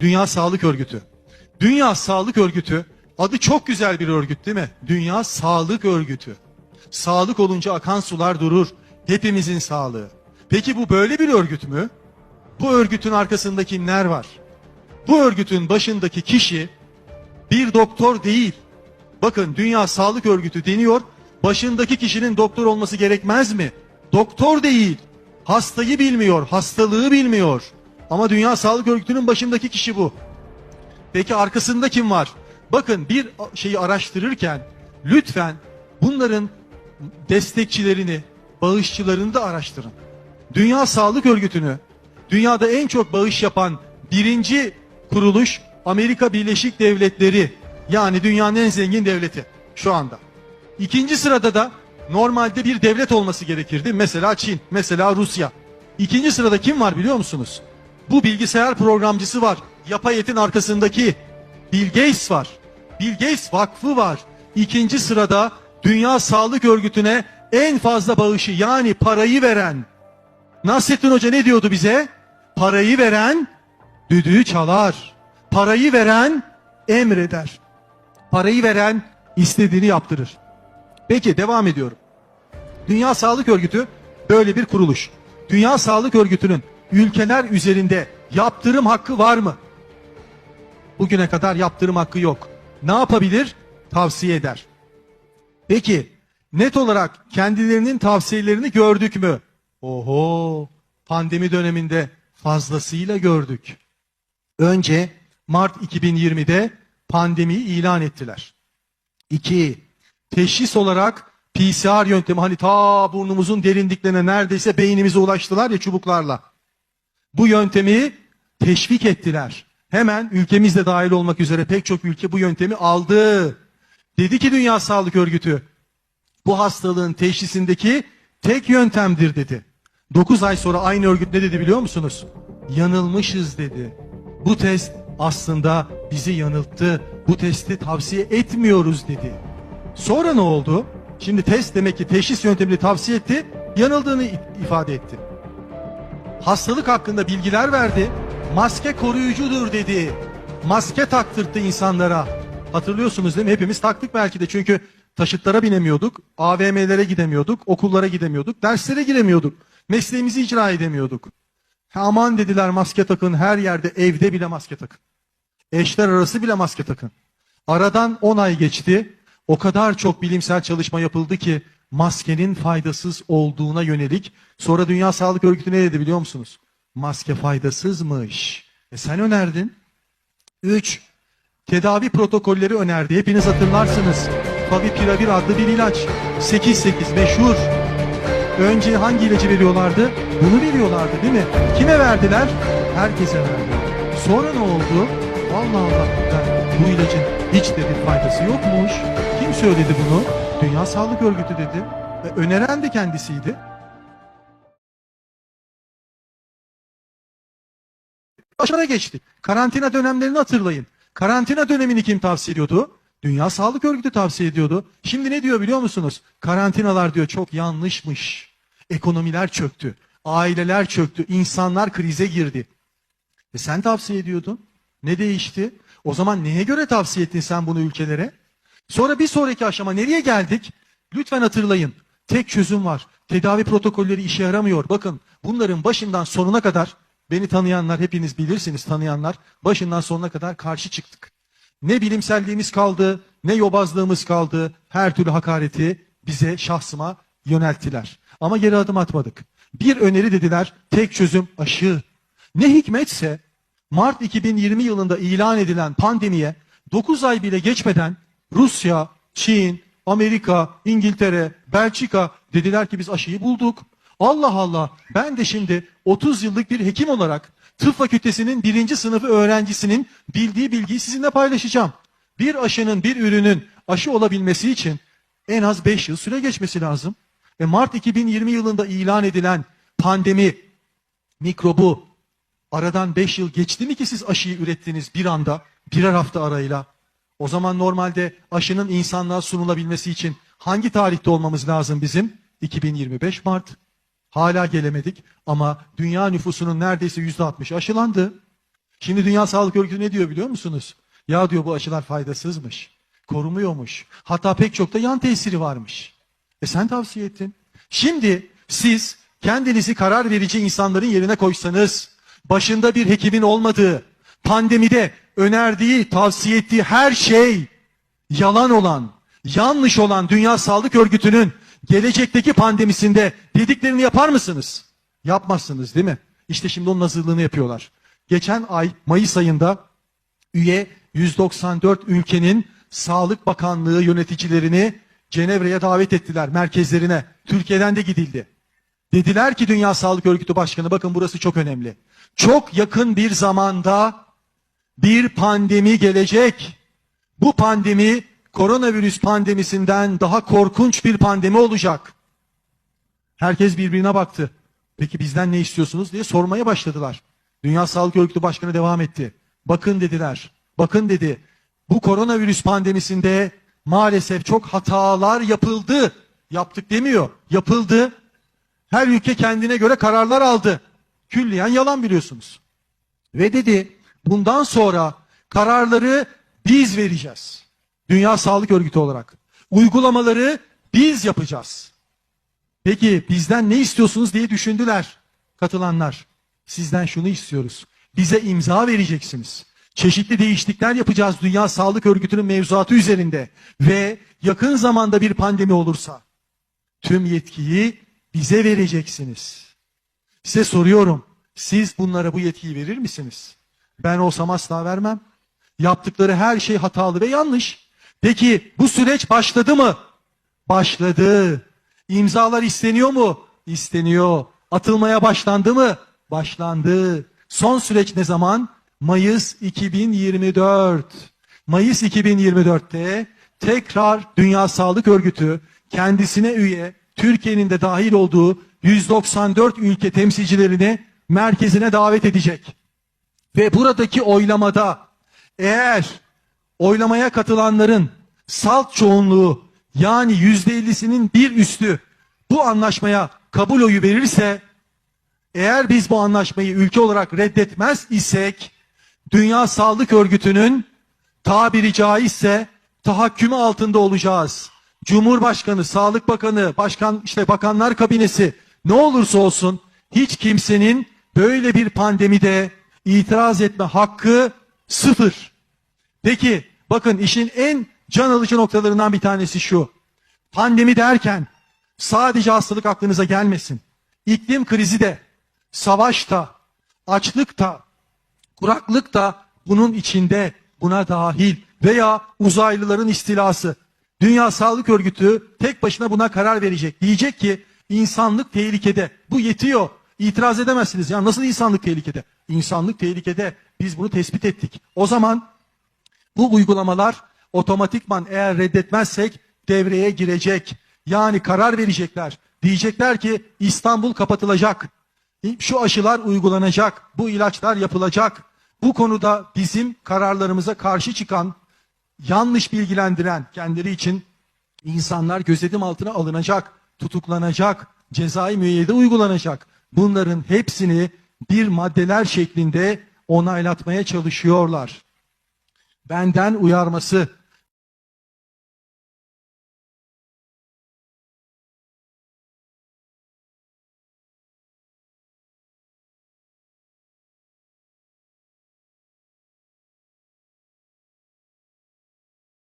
Dünya Sağlık Örgütü. Dünya Sağlık Örgütü adı çok güzel bir örgüt değil mi? Dünya Sağlık Örgütü. Sağlık olunca akan sular durur. Hepimizin sağlığı. Peki bu böyle bir örgüt mü? Bu örgütün arkasında kimler var? Bu örgütün başındaki kişi bir doktor değil. Bakın Dünya Sağlık Örgütü deniyor. Başındaki kişinin doktor olması gerekmez mi? Doktor değil. Hastayı bilmiyor, hastalığı bilmiyor. Ama Dünya Sağlık Örgütü'nün başındaki kişi bu. Peki arkasında kim var? Bakın bir şeyi araştırırken lütfen bunların destekçilerini, bağışçılarını da araştırın. Dünya Sağlık Örgütü'nü dünyada en çok bağış yapan birinci kuruluş Amerika Birleşik Devletleri yani dünyanın en zengin devleti şu anda. İkinci sırada da normalde bir devlet olması gerekirdi. Mesela Çin, mesela Rusya. İkinci sırada kim var biliyor musunuz? Bu bilgisayar programcısı var. Yapay etin arkasındaki Bill Gates var. Bill Gates Vakfı var. İkinci sırada Dünya Sağlık Örgütü'ne en fazla bağışı yani parayı veren. Nasrettin Hoca ne diyordu bize? Parayı veren düdüğü çalar. Parayı veren emreder. Parayı veren istediğini yaptırır. Peki devam ediyorum. Dünya Sağlık Örgütü böyle bir kuruluş. Dünya Sağlık Örgütü'nün ülkeler üzerinde yaptırım hakkı var mı? Bugüne kadar yaptırım hakkı yok. Ne yapabilir? Tavsiye eder. Peki net olarak kendilerinin tavsiyelerini gördük mü? Oho pandemi döneminde fazlasıyla gördük. Önce Mart 2020'de pandemiyi ilan ettiler. İki, teşhis olarak PCR yöntemi hani ta burnumuzun derinliklerine neredeyse beynimize ulaştılar ya çubuklarla. Bu yöntemi teşvik ettiler. Hemen ülkemizde dahil olmak üzere pek çok ülke bu yöntemi aldı. Dedi ki Dünya Sağlık Örgütü bu hastalığın teşhisindeki tek yöntemdir dedi. 9 ay sonra aynı örgüt ne dedi biliyor musunuz? Yanılmışız dedi. Bu test aslında bizi yanılttı. Bu testi tavsiye etmiyoruz dedi. Sonra ne oldu? Şimdi test demek ki teşhis yöntemini tavsiye etti, yanıldığını ifade etti. Hastalık hakkında bilgiler verdi. Maske koruyucudur dedi. Maske taktırttı insanlara. Hatırlıyorsunuz değil mi? Hepimiz taktık belki de çünkü taşıtlara binemiyorduk, AVM'lere gidemiyorduk, okullara gidemiyorduk, derslere giremiyorduk. Mesleğimizi icra edemiyorduk. Aman dediler maske takın her yerde evde bile maske takın. Eşler arası bile maske takın. Aradan 10 ay geçti. O kadar çok bilimsel çalışma yapıldı ki maskenin faydasız olduğuna yönelik. Sonra Dünya Sağlık Örgütü ne dedi biliyor musunuz? Maske faydasızmış. E sen önerdin. 3. Tedavi protokolleri önerdi. Hepiniz hatırlarsınız. Favipiravir adlı bir ilaç. 8-8 meşhur. Önce hangi ilacı veriyorlardı? Bunu veriyorlardı değil mi? Kime verdiler? Herkese verdiler. Sonra ne oldu? Allah Allah. Bu ilacın hiç dedi faydası yokmuş. Kim söyledi bunu? Dünya Sağlık Örgütü dedi. Ve öneren de kendisiydi. Başına geçtik. Karantina dönemlerini hatırlayın. Karantina dönemini kim tavsiye ediyordu? Dünya Sağlık Örgütü tavsiye ediyordu. Şimdi ne diyor biliyor musunuz? Karantinalar diyor çok yanlışmış. Ekonomiler çöktü. Aileler çöktü. insanlar krize girdi. E sen tavsiye ediyordun. Ne değişti? O zaman neye göre tavsiye ettin sen bunu ülkelere? Sonra bir sonraki aşama nereye geldik? Lütfen hatırlayın. Tek çözüm var. Tedavi protokolleri işe yaramıyor. Bakın bunların başından sonuna kadar beni tanıyanlar hepiniz bilirsiniz tanıyanlar başından sonuna kadar karşı çıktık. Ne bilimselliğimiz kaldı, ne yobazlığımız kaldı. Her türlü hakareti bize, şahsıma yönelttiler. Ama geri adım atmadık. Bir öneri dediler, tek çözüm aşı. Ne hikmetse Mart 2020 yılında ilan edilen pandemiye 9 ay bile geçmeden Rusya, Çin, Amerika, İngiltere, Belçika dediler ki biz aşıyı bulduk. Allah Allah ben de şimdi 30 yıllık bir hekim olarak tıp fakültesinin birinci sınıfı öğrencisinin bildiği bilgiyi sizinle paylaşacağım. Bir aşının bir ürünün aşı olabilmesi için en az 5 yıl süre geçmesi lazım. E Mart 2020 yılında ilan edilen pandemi mikrobu aradan 5 yıl geçti mi ki siz aşıyı ürettiniz bir anda birer hafta arayla? O zaman normalde aşının insanlığa sunulabilmesi için hangi tarihte olmamız lazım bizim? 2025 Mart. Hala gelemedik ama dünya nüfusunun neredeyse %60 aşılandı. Şimdi Dünya Sağlık Örgütü ne diyor biliyor musunuz? Ya diyor bu aşılar faydasızmış. Korumuyormuş. Hatta pek çok da yan tesiri varmış. E sen tavsiye ettin. Şimdi siz kendinizi karar verici insanların yerine koysanız, başında bir hekimin olmadığı, pandemide önerdiği, tavsiye ettiği her şey yalan olan, yanlış olan Dünya Sağlık Örgütü'nün gelecekteki pandemisinde dediklerini yapar mısınız? Yapmazsınız değil mi? İşte şimdi onun hazırlığını yapıyorlar. Geçen ay Mayıs ayında üye 194 ülkenin Sağlık Bakanlığı yöneticilerini Cenevre'ye davet ettiler merkezlerine. Türkiye'den de gidildi. Dediler ki Dünya Sağlık Örgütü Başkanı bakın burası çok önemli. Çok yakın bir zamanda bir pandemi gelecek. Bu pandemi koronavirüs pandemisinden daha korkunç bir pandemi olacak. Herkes birbirine baktı. Peki bizden ne istiyorsunuz diye sormaya başladılar. Dünya Sağlık Örgütü Başkanı devam etti. Bakın dediler. Bakın dedi. Bu koronavirüs pandemisinde maalesef çok hatalar yapıldı. Yaptık demiyor. Yapıldı. Her ülke kendine göre kararlar aldı. Külliyen yalan biliyorsunuz. Ve dedi bundan sonra kararları biz vereceğiz. Dünya Sağlık Örgütü olarak. Uygulamaları biz yapacağız. Peki bizden ne istiyorsunuz diye düşündüler katılanlar. Sizden şunu istiyoruz. Bize imza vereceksiniz. Çeşitli değişiklikler yapacağız Dünya Sağlık Örgütü'nün mevzuatı üzerinde. Ve yakın zamanda bir pandemi olursa tüm yetkiyi bize vereceksiniz. Size soruyorum. Siz bunlara bu yetkiyi verir misiniz? Ben olsam asla vermem. Yaptıkları her şey hatalı ve yanlış. Peki bu süreç başladı mı? Başladı. İmzalar isteniyor mu? İsteniyor. Atılmaya başlandı mı? Başlandı. Son süreç ne zaman? Mayıs 2024. Mayıs 2024'te tekrar Dünya Sağlık Örgütü kendisine üye Türkiye'nin de dahil olduğu 194 ülke temsilcilerini merkezine davet edecek. Ve buradaki oylamada eğer oylamaya katılanların salt çoğunluğu yani yüzde ellisinin bir üstü bu anlaşmaya kabul oyu verirse eğer biz bu anlaşmayı ülke olarak reddetmez isek Dünya Sağlık Örgütü'nün tabiri caizse tahakkümü altında olacağız. Cumhurbaşkanı, Sağlık Bakanı, Başkan işte Bakanlar Kabinesi ne olursa olsun hiç kimsenin böyle bir pandemide itiraz etme hakkı sıfır. Peki bakın işin en can alıcı noktalarından bir tanesi şu. Pandemi derken sadece hastalık aklınıza gelmesin. İklim krizi de, savaş da, açlık da, kuraklık da bunun içinde buna dahil veya uzaylıların istilası. Dünya Sağlık Örgütü tek başına buna karar verecek. Diyecek ki insanlık tehlikede. Bu yetiyor. İtiraz edemezsiniz. Ya nasıl insanlık tehlikede? İnsanlık tehlikede. Biz bunu tespit ettik. O zaman bu uygulamalar otomatikman eğer reddetmezsek devreye girecek. Yani karar verecekler. Diyecekler ki İstanbul kapatılacak. Şu aşılar uygulanacak. Bu ilaçlar yapılacak. Bu konuda bizim kararlarımıza karşı çıkan, yanlış bilgilendiren kendileri için insanlar gözetim altına alınacak, tutuklanacak, cezai müeyyide uygulanacak. Bunların hepsini bir maddeler şeklinde onaylatmaya çalışıyorlar. Benden uyarması